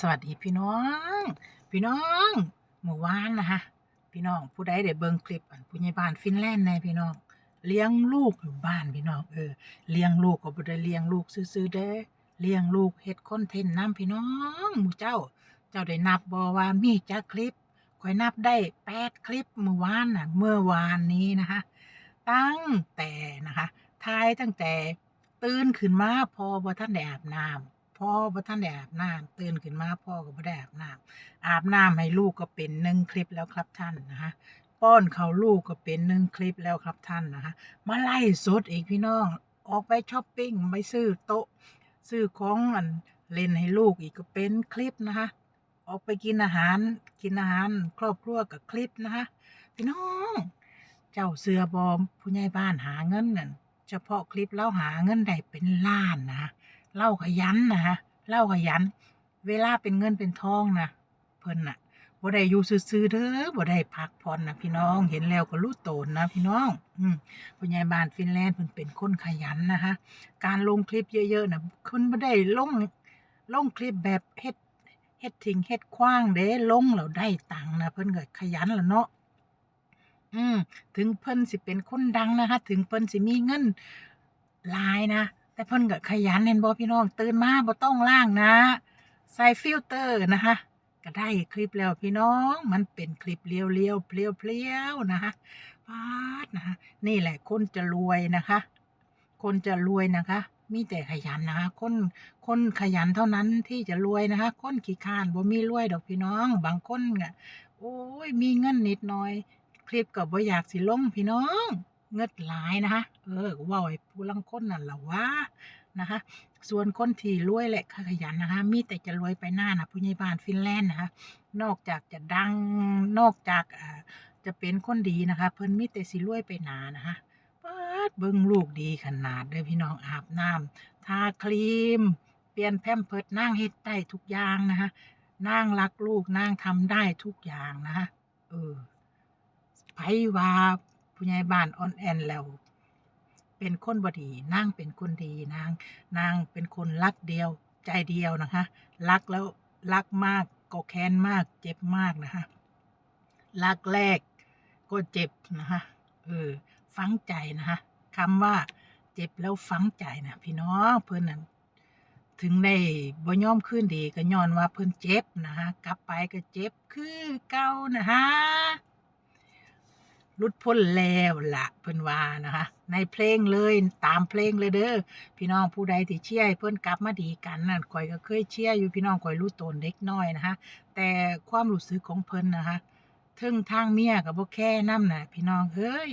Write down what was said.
สวัสดีพี่น้อง พี่น้องเมื่อวานนะคะพี่น้องผู้ใดได้เบิ่งคลิปอันผู้ใหญ่บ้านฟินแลนด์ในพี่น้อง เลี้ยงลูกอยู่บ้านพี่น้องเออเลี้ยงลูกก็บ่ได้เลี้ยงลูกซื่อๆเด้เลี้ยงลูกเฮ็ดคอนเทนต์นํพี่น้องหมู่เจ้า เจ้าได้นับบ่ว่ามีจักคลิปข่อยนับได้8คลิปเมื่อวานน่ะเมื่อวานนี้นะคะตั้งแต่นะคะทายตั้งแต่ตื่นขึ้นมาพอบ่ทันได้อาบน้ำ พ่อบ่ทันได้อาบน้ำตื่นขึ้นมาพ่อก็บ่ได้อาบน้ำอาบน้ำให้ลูกก็เป็นหนึ่งคลิปแล้วครับท่านนะคะป้อนเขาวลูกก็เป็นหนึ่งคลิปแล้วครับท่านนะคะมาไล่สดอีกพี่น้องออกไปช้อปปิ้งไปซื้อโต๊ะซื้อของอันเล่นให้ลูกอีกก็เป็นคลิปนะคะออกไปกินอาหารกินอาหารครอบครัวกับคลิปนะคะพี่น้องเจ้าเสือบอมผู้ใหญ่บ้านหาเงินนั่นเฉพาะคลิปเล่าหาเงินได้เป็นล้านนะ เล่าขยันนะฮะเล่าขยัน เวลาเป็นเงินเป็นทองนะเพิ่นน่ะบ่ได้อยู่ซื่อๆเด้อบ่ได้พักผ่อนนะพี่น้องเห็นแล้วก็รู้โตนนะพี่น้อง อืมผู้ใหญ่บ้านฟินแลนด์เพิ่นเป็นคนขยันนะคะการลงคลิปเยอะๆนะคุณบ่ได้ลงลงคลิปแบบเฮ็ดเฮ็ดทิ้งเฮ็ดขว้างเด้ลงแล้วได้ตังค์นะเพิ่นก็ขยันล่ะเนาะอืมถึงเพิ่นสิเป็นคนดังนะคะ ถึงเพิ่นสิมีเงินหลายนะ แต่เพิ่นก็ขยันเห็นบ่พี่น้องตื่นมาบ่ต้องล้างนะ ใส่ฟิลเตอร์นะคะก็ได้คลิปแล้วพี่น้องมันเป็นคลิปเรียวๆเพลียวๆนะคะปาดนะคะนี่แหละคนจะรวยนะคะ คนจะรวยนะคะ มีแต่ขยันนะคะคนคนขยันเท่านั้นที่จะรวยนะคะ คนขี้คร้านบ่มีรวยดอกพี่น้อง บางคนก็โอ้ยมีเงินนิดหน่อย คลิปก็บ่อยากสิลงพี่น้อง เงิดหลายนะคะเออว้าให้ผู้ลังคนนั่นแหละว่านะคะ ส่วนคนที่รวยแหละขยันนะคะ มีแต่จะรวยไปหน้านะผู้ใหญ่บ้านฟินแลนด์นะคะนอกจากจะดังนอกจากอ่จะเป็นคนดีนะคะ เพิ่นมีแต่สิรวยไปหนานะคะปาดเบิ่งลูกดีขนาดเด้อพี่น้องอาบน้ำทาครีม เปลี่ยนแพมเพิร์สนางเฮ็ดได้ทุกอย่างนะคะนางรักลูกนางทำได้ทุกอย่างนะคะเออไผว่า ผู้ใหญ่บ้านอ่อนแอนแล้ว เป็นคนบดีนางเป็นคนดีนางนางเป็นคนรักเดียวใจเดียวนะคะ รักแล้วรักมากก็แค้นมากเจ็บมากนะคะ รักแรกก็เจ็บนะคะเออฝังใจนะคะคำว่าเจ็บแล้วฝังใจนะพี่น้องเพิ่นนั้นถึงได้บ่ยอมคืนดีก็ย้อนว่าเพิ่นเจ็บนะคะกลับไปก็เจ็บคือเก่านะคะ ลุดพ้นแล้วละเพิ่นว่านะคะ ในเพลงเลยตามเพลงเลยเด้อพี่น้องผู้ใดที่เชียร์เพิ่นกลับมาดีกันนั่นข่อยก็เคยเชียร์อยู่พี่น้องข่อยรู้ตนเด็กน้อยนะคะ แต่ความรู้สึกของเพิ่นนะคะทึ่งทางเมียกับ่แค่นำน่ะพี่น้องเฮ้ย